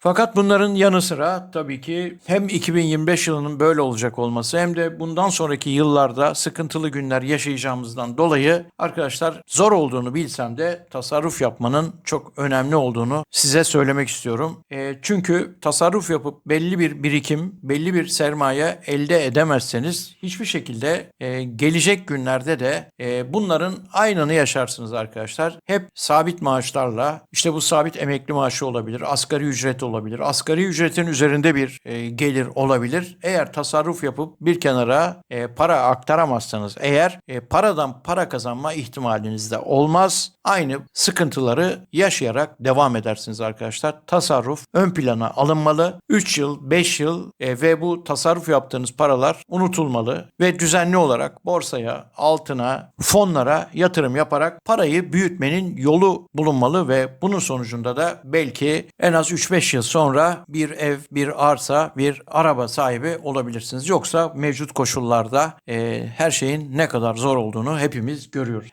Fakat bunların yanı sıra tabii ki hem 2025 yılının böyle olacak olması hem de bundan sonraki yıllarda sıkıntılı günler yaşayacağımızdan dolayı arkadaşlar zor olduğunu bilsem de tasarruf yapmanın çok önemli olduğunu size söylemek istiyorum. E, çünkü tasarruf yapıp belli bir birikim, belli bir sermaye elde edemezseniz hiçbir şekilde e, gelecek günlerde de e, bunların aynını yaşarsınız arkadaşlar. Hep sabit maaşlarla işte bu sabit emekli maaşı olabilir, asgari ücret olabilir, asgari ücretin üzerinde bir e, gelir olabilir. Eğer tasarruf yapıp bir kenara e, para aktaramazsanız eğer e, paradan para kazanma ihtimaliniz de olmaz. Aynı sıkıntıları yaşayarak devam edersiniz arkadaşlar. Tasarruf ön plana alınmalı. 3 yıl, 5 yıl e, ve bu tasarruf yaptığınız paralar unutulmalı ve düzenli olarak borsaya, altına, fonlara yatırım yaparak parayı büyütmenin yolu bulunmalı ve bunun sonucunda da belki en az 3-5 yıl sonra bir ev, bir arsa, bir araba sahibi olabilirsiniz. Yoksa mevcut koşullarda e, her şeyin ne kadar zor olduğunu hepimiz görüyoruz.